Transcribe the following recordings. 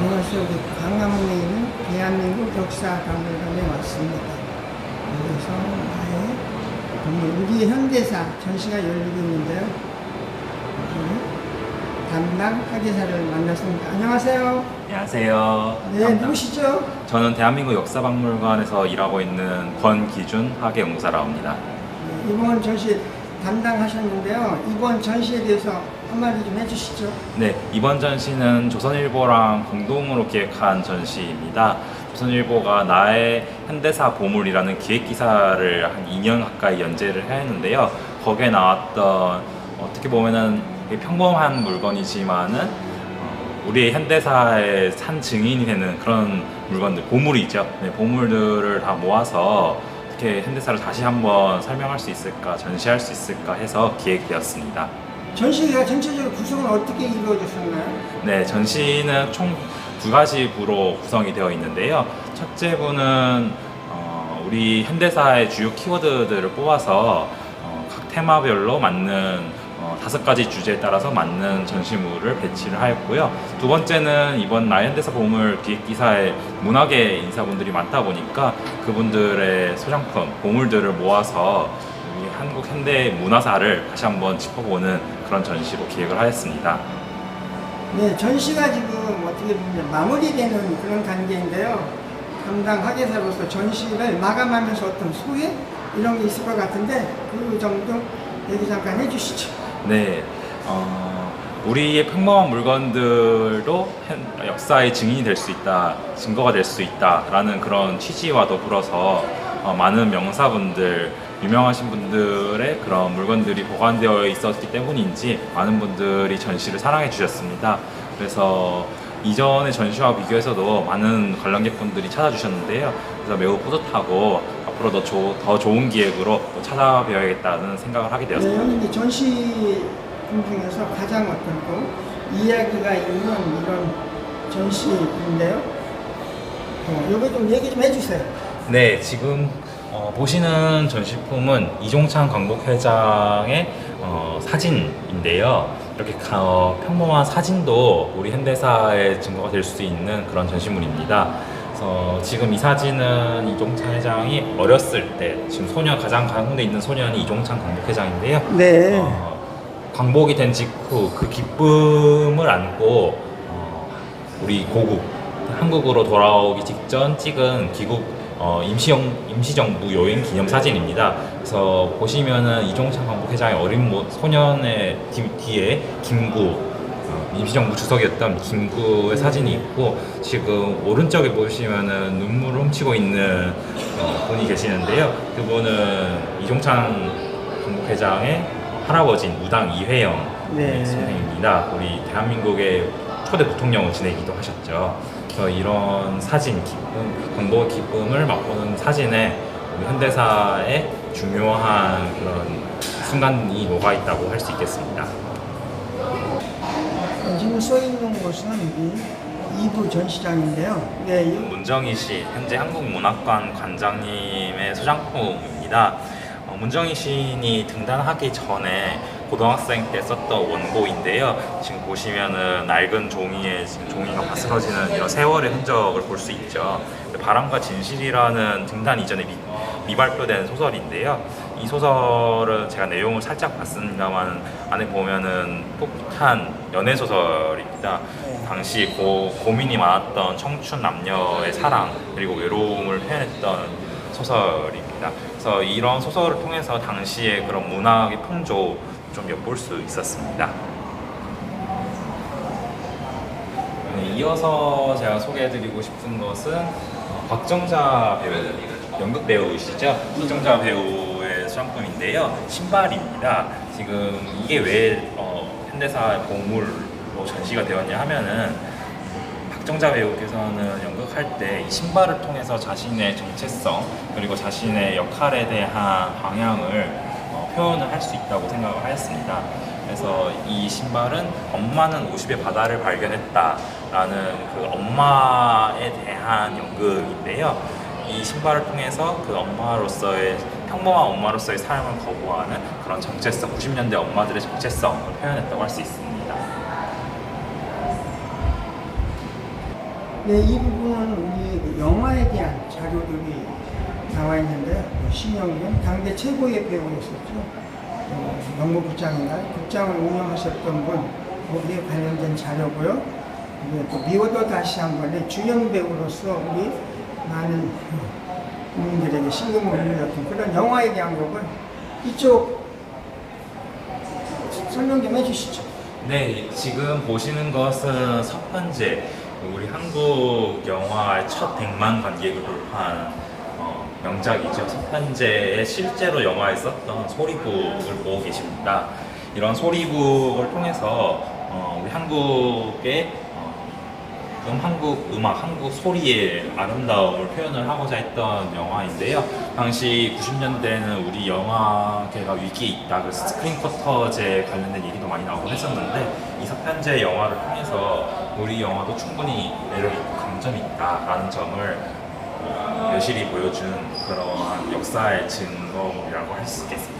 안녕하세요. 우리 강남에 있는 대한민국 역사박물관에 왔습니다. 여기서 나의 동물, 우리의 현대사 전시가 열리고 있는데요. 우리 담당 학예사를 만났습니다. 안녕하세요. 안녕하세요. 네, 담당- 누구시죠? 저는 대한민국 역사박물관에서 일하고 있는 권기준 학예공사라고 합니다. 네, 이번 전시 담당하셨는데요. 이번 전시에 대해서 한마디 좀 해주시죠. 네, 이번 전시는 조선일보랑 공동으로 기획한 전시입니다. 조선일보가 나의 현대사 보물이라는 기획 기사를 한 2년 가까이 연재를 했는데요. 거기에 나왔던 어떻게 보면은 평범한 물건이지만은 어, 우리의 현대사의 산 증인이 되는 그런 물건들, 보물이죠. 네, 보물들을 다 모아서 어떻게 현대사를 다시 한번 설명할 수 있을까, 전시할 수 있을까 해서 기획되었습니다. 전시가 전체적으로 구성은 어떻게 이루어졌었나요? 네, 전시는 총 두 가지 부로 구성이 되어 있는데요. 첫째 부는 어, 우리 현대사의 주요 키워드들을 뽑아서 어, 각 테마별로 맞는 어, 다섯 가지 주제에 따라서 맞는 전시물을 배치를 하였고요. 두 번째는 이번 현대사 보물 기획 기사에 문학의 인사분들이 많다 보니까 그분들의 소장품, 보물들을 모아서 우리 한국 현대 문화사를 다시 한번 짚어보는 그런 전시로 기획을 하였습니다. 네, 전시가 지금 어떻게 보면 마무리되는 그런 단계인데요. 담당 학예사로서 전시를 마감하면서 어떤 소회 이런 게 있을 것 같은데 그 정도 얘기 잠깐 해주시죠. 네, 어, 우리의 평범한 물건들도 현- 역사의 증인이 될 수 있다, 증거가 될 수 있다라는 그런 취지와 더불어서 어, 많은 명사분들, 유명하신 분들의 그런 물건들이 보관되어 있었기 때문인지 많은 분들이 전시를 사랑해 주셨습니다. 그래서 이전의 전시와 비교해서도 많은 관람객분들이 찾아주셨는데요. 그래서 매우 뿌듯하고 앞으로 더, 조- 더 좋은 기획으로 또 찾아뵈야겠다는 생각을 하게 네, 되었습니다. 형님이 전시품 중에서 가장 어떤 또 이야기가 있는 이런 전시인데요. 어, 요거 좀 얘기 좀 해주세요. 네, 지금 어, 보시는 전시품은 이종찬 광복회장의 어, 사진인데요. 이렇게 가- 어, 평범한 사진도 우리 현대사의 증거가 될 수 있는 그런 전시물입니다. 그래서 지금 이 사진은 이종찬 회장이 어렸을 때 지금 소년 가장 가운데 있는 소년이 이종찬 광복회장인데요. 네. 어, 광복이 된 직후 그 기쁨을 안고 어, 우리 고국 한국으로 돌아오기 직전 찍은 귀국 어, 임시영, 임시정부 여행 기념 사진입니다. 그래서 보시면은 이종찬 광복 회장의 어린 모, 소년의 뒤, 뒤에 김구 어, 임시정부 주석이었던 김구의 사진이 있고 지금 오른쪽에 보시면은 눈물을 훔치고 있는 어, 분이 계시는데요. 그분은 이종찬 광복 회장의 할아버지인 우당 이회영 네. 선생입니다. 우리 대한민국의 초대 부통령을 지내기도 하셨죠. 그래서 이런 사진, 기쁨, 광복의 기쁨을 맛보는 사진에 현대사의 중요한 그런 순간이 녹아 있다고 할 수 있겠습니다. 어, 지금 써 있는 곳은 이 2부 전시장인데요. 네, 이- 문정희 씨, 현재 한국문학관 관장님의 소장품입니다. 어, 문정희 시인이 등단하기 전에 고등학생 때 썼던 원고인데요. 지금 보시면은 낡은 종이에 지금 종이가 바스러지는 이런 세월의 흔적을 볼 수 있죠. 바람과 진실이라는 등단 이전에 미, 미발표된 소설인데요. 이 소설은 제가 내용을 살짝 봤습니다만 안에 보면은 풋풋한 연애 소설입니다. 당시 고, 고민이 많았던 청춘 남녀의 사랑 그리고 외로움을 표현했던 소설입니다. 그래서 이런 소설을 통해서 당시의 그런 문학의 풍조 좀 엿볼 수 있었습니다. 네, 이어서 제가 소개해드리고 싶은 것은 어, 박정자 배우, 연극 배우이시죠? 박정자 배우의 수장품인데요. 신발입니다. 지금 이게 왜 어, 현대사 보물로 전시가 되었냐 하면은 박정자 배우께서는 연극할 때 이 신발을 통해서 자신의 정체성 그리고 자신의 역할에 대한 방향을 어, 표현을 할 수 있다고 생각을 하였습니다. 그래서 이 신발은 엄마는 50의 바다를 발견했다라는 그 엄마에 대한 연극인데요. 이 신발을 통해서 그 엄마로서의 평범한 엄마로서의 삶을 거부하는 그런 정체성, 90년대 엄마들의 정체성을 표현했다고 할 수 있습니다. 네, 이 부분은 우리 그 영화에 대한 자료들이 나와 있는데요. 뭐 신영균 당대 최고의 배우였었죠. 어, 영무국장이나 국장을 운영하셨던 분 거기에 관련된 자료고요. 또 미워도 다시 한 번에 주연 배우로서 우리 많은 국민들에게 신금을 울렸던 그런 영화에 대한 부분 이쪽 설명 좀 해주시죠. 네, 지금 보시는 것은 첫 번째 우리 한국 영화의 첫 100만 관객을 돌파한 어, 명작이죠. 첫 번째에 실제로 영화에 썼던 소리북을 보고 계십니다. 이런 소리북을 통해서 어, 우리 한국의 어, 음, 한국 음악, 한국 소리의 아름다움을 표현을 하고자 했던 영화인데요. 당시 90년대는 우리 영화계가 위기에 있다. 그래서 스크린 쿼터제 관련된 얘기도 많이 나오곤 했었는데 이 서편제 영화를 통해서 우리 영화도 충분히 매력 있고 강점이 있다라는 점을 어, 여실히 보여준 그러한 역사의 증거물이라고 할 수 있겠습니다.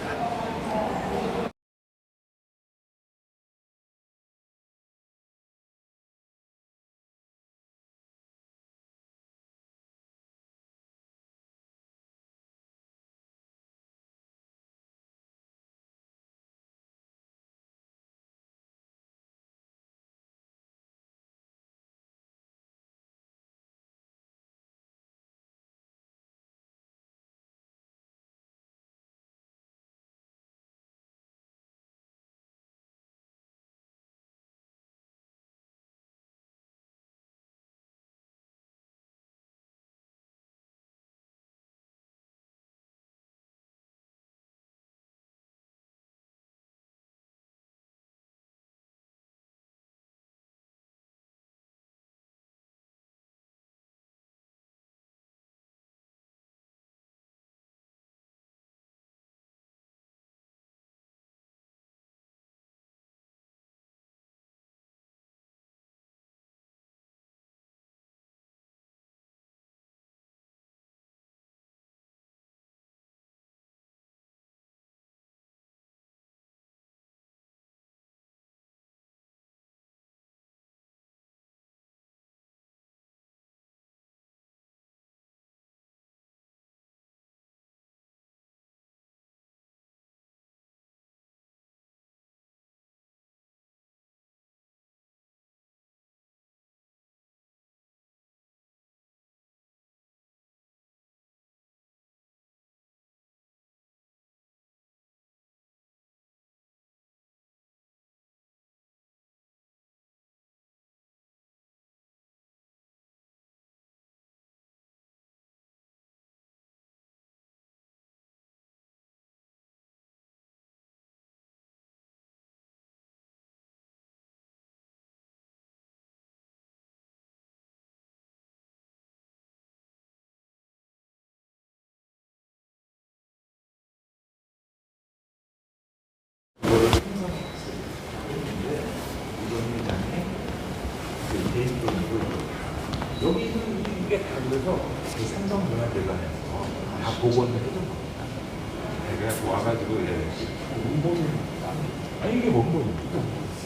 복원을 해준 겁니다. 네, 그래서 와가지고 예, 원본이 아니 이게 원본입니다.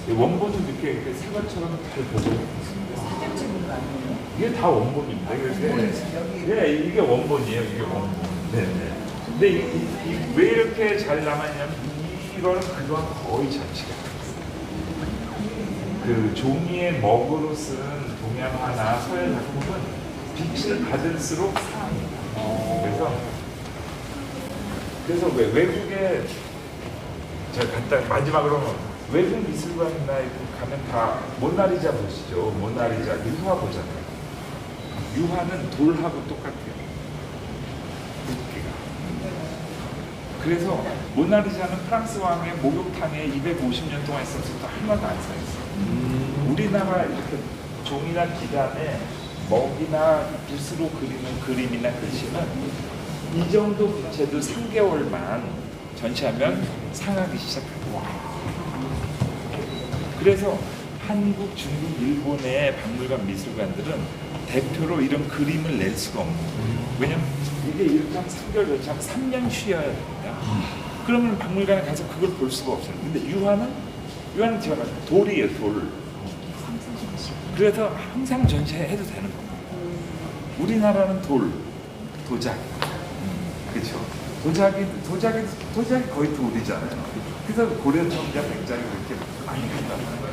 이 원본은 이렇게, 이렇게 사과처럼 잘 복원했습니다. 사진 찍은 거 아니에요? 이게 다 원본입니다. 이게 예, 이게 원본이에요. 이게 원본. 네, 네. 근데 이, 이, 이- 왜 이렇게 잘 남았냐면 이거는 그동안 거의 전시가 그 종이의 먹으로 쓴 동양화나 서예 작품은 빛을 받을수록 상합니다. 그래서 그래서 왜 외국에 제가 간단 마지막으로 외국 미술관이나 가면 다 모나리자 보시죠. 모나리자 유화 보잖아요. 유화는 돌하고 똑같아요. 두께가. 그래서 모나리자는 프랑스 왕의 목욕탕에 250년 동안 있었을 때 하나도 안 쌓였어요. 우리나라 이렇게 종이나 기단에 먹이나 붓으로 그리는 그림이나 글씨는 이 정도 빛에도 3개월만 전시하면 상하기 시작합니다. 그래서 한국, 중국, 일본의 박물관 미술관들은 대표로 이런 그림을 낼 수가 없는 거예요. 왜냐면 이게 이렇게 하면 3개월 전시하면 3년 쉬어야 됩니다. 그러면 박물관에 가서 그걸 볼 수가 없어요. 근데 유화는 유화는 제가 말한 돌이에요, 돌. 그래서 항상 전시해도 되는 겁니다. 우리나라는 돌, 도자기, 그렇죠. 도자기, 도자기, 도자기 거의 돌이잖아요. 그래서 고려 청자 백작이 그렇게 많이 된단 말이에요.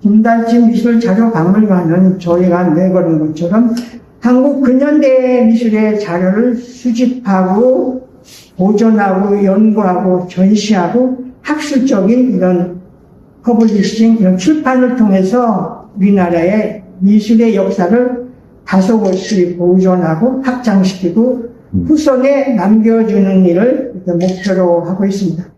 김달치 미술 자료 박물관은 저희가 내걸은 것처럼 한국 근현대 미술의 자료를 수집하고 보존하고 연구하고 전시하고 학술적인 이런 퍼블리싱 이런 출판을 통해서 우리나라의 미술의 역사를 다소곳이 보존하고 확장시키고 후손에 남겨주는 일을 목표로 하고 있습니다.